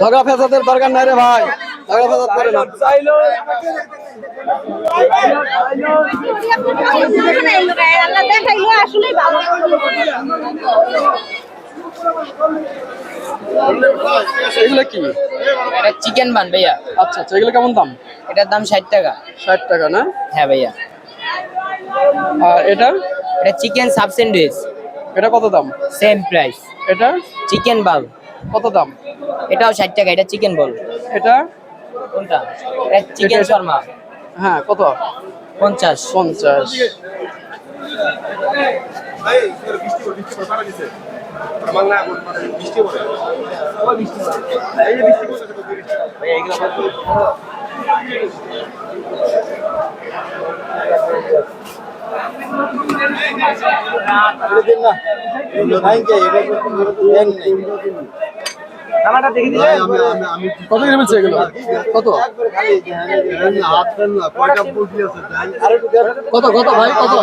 ঝগড়া ফেসাদের দরকার নাই রে ভাই ঝগড়া ফেসাদ করে না। এগুলো কি? এটা চিকেন বান ভাইয়া। আচ্ছা আচ্ছা এগুলো কেমন দাম? এটার দাম ষাট টাকা। ষাট টাকা না? হ্যাঁ ভাইয়া। আর এটা? এটা চিকেন সাব স্যান্ডউইচ এটা কত দাম? Same price. এটা? Chicken ball. কত দাম? এটাও ষাট টাকা এটা চিকেন বল। এটা? কোনটা? এটা চিকেন শর্মা। হ্যাঁ কত? পঞ্চাশ। পঞ্চাশ। কত করে বলছে এগুলো? কত? কত কত ভাই কত?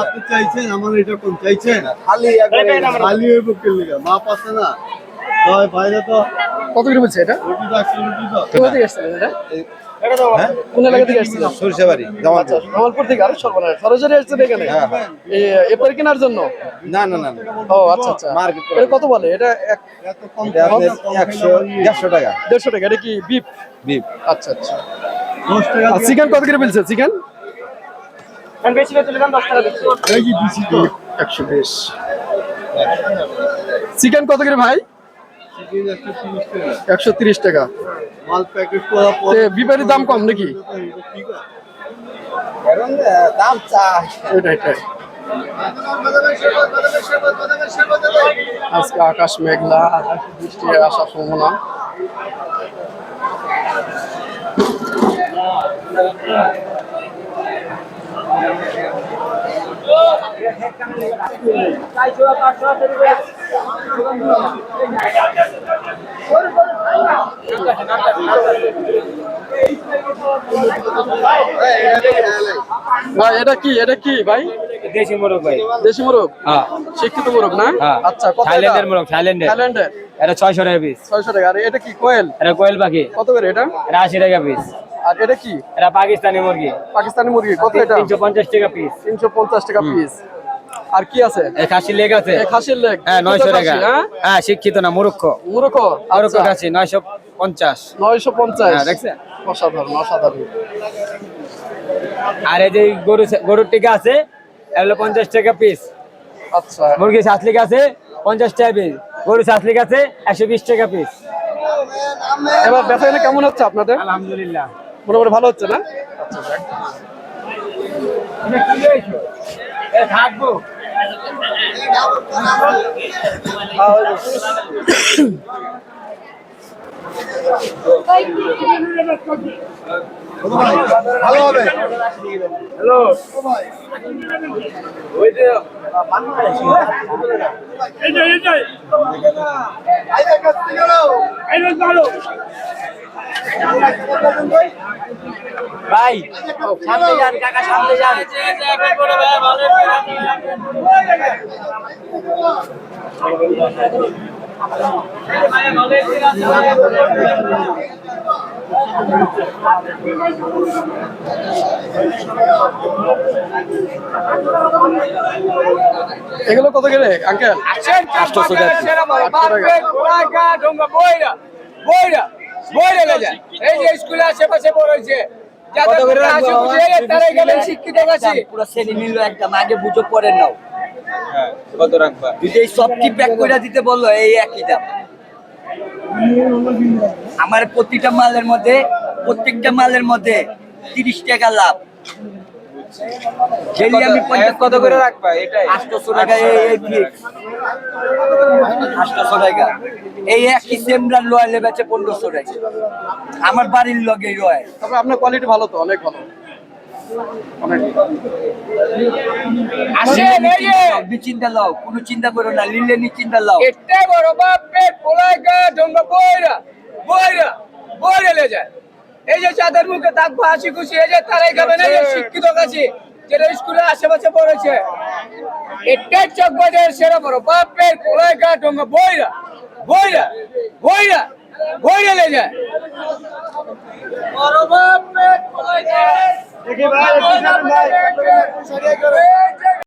আপনি চাইছেন আমার এটা কোন চাইছেন খালি হইব কেলিগা মাপ আছে না? কত করে বলছে এটা? কোথা থেকে এটা? কোন এলাকা থেকে সরিষাবাড়ি আচ্ছা জামালপুর। থেকে আরে সর্বনাশ। সরাসরি এসেছেন এখানে? এ- এরপরে কেনার জন্য? না না না ও আচ্ছা আচ্ছা। এটা কত বলে? এটা একশো দেড়শো টাকা। দেড়শো টাকা। এটা কি বিপ বিপ আচ্ছা আচ্ছা। চিকেন কত করে বলছে? চিকেন? চিকেন কত করে ভাই? একশো তিরিশ টাকা। একশো মাল প্যাকেট করা পর তে দাম কম নাকি? ঠিক দাম চা এটা এটাই। আজকে আকাশ মেঘলা আকাশে বৃষ্টি আসার সম্ভাবনা ভাই এটা কি? এটা কি ভাই? দেশি মোরগ ভাই। দেশি মোরগ? হ্যাঁ। শিক্ষিত মোরগ না? হ্যাঁ। আচ্ছা থাইল্যান্ডের মোরগ থাইল্যান্ডের। থাইল্যান্ডের? এটা ছয়শো টাকা পিস ছয়শো টাকা। আর এটা কি কোয়েল? এটা কোয়েল পাখি। কত করে এটা? এটা আশি টাকা পিস আর এটা কি? এটা পাকিস্তানি মুরগি। পাকিস্তানি মুরগি। কত এটা? তিনশো পঞ্চাশ টাকা পিস তিনশো পঞ্চাশ টাকা পিস আর কি আছে? এই খাসি লেগ আছে। খাসির লেগ হ্যাঁ নয়শো টাকা হ্যাঁ? হ্যাঁ শিক্ষিত না মুরুক্ষ মুরুখ? মুরুক্ষ খাসি নয়শো পঞ্চাশ। নয়শো পঞ্চাশ। হ্যাঁ, দেখছেন? অসাধারণ অসাধারণ। আর এই যে গরু গরুর টিকা আছে এগুলো পঞ্চাশ টাকা পিস আচ্ছা। মুরগি শাসলিক আছে পঞ্চাশ টাকা পিস গরু শাসলিক আছে একশো বিশ টাকা পিস এবার কেনা কেমন হচ্ছে আপনাদের? আলহামদুলিল্লাহ। মোটামুটি ভালো হচ্ছে না? থাকব। ভালো হবে ভাই সামনে যান কাকা সামনে যান। এগুলো কত করে আঙ্কেল আটশোশো টাকা। piece। কত করে রাখব পুরো বুঝো পরে নাও কত রাখবা যদি এই সবটি প্যাক করে দিতে বলল এই একই দাম আমার প্রতিটা মালের মধ্যে প্রত্যেকটা মালের মধ্যে তিরিশ টাকা লাভ ডেলি আমি পঞ্চাশ কত করে রাখবা? এটাই। টাকা এই ফিক্স আটশোশো টাকা। এই একই রয়্যালে বেচে পনেরোশো টাকা। আমার বাড়ির লগে তবে আপনার কোয়ালিটি ভালো তো অনেক ভালো। অনেক আসেন এই যে চিন্তা লও কোনো চিন্তা করো না লিলে নি চিন্তা লও। এতে বড় বাপে পোলাইকা ডঙ্গা বইরা বইরা বইরা লে যায় এই যে চাঁদের মুখে থাকব হাসি খুশি, এই যে তারাই খাবে না শিক্ষিত কাছে যেটা স্কুলের আশেপাশে পড়েছে। এটাই চক বাজারের সেরা বড় বাপের কোলায় গা ডঙ্গা, বইরা বইরা বইরা বইরা লে যায়। বাপের কোলায় গা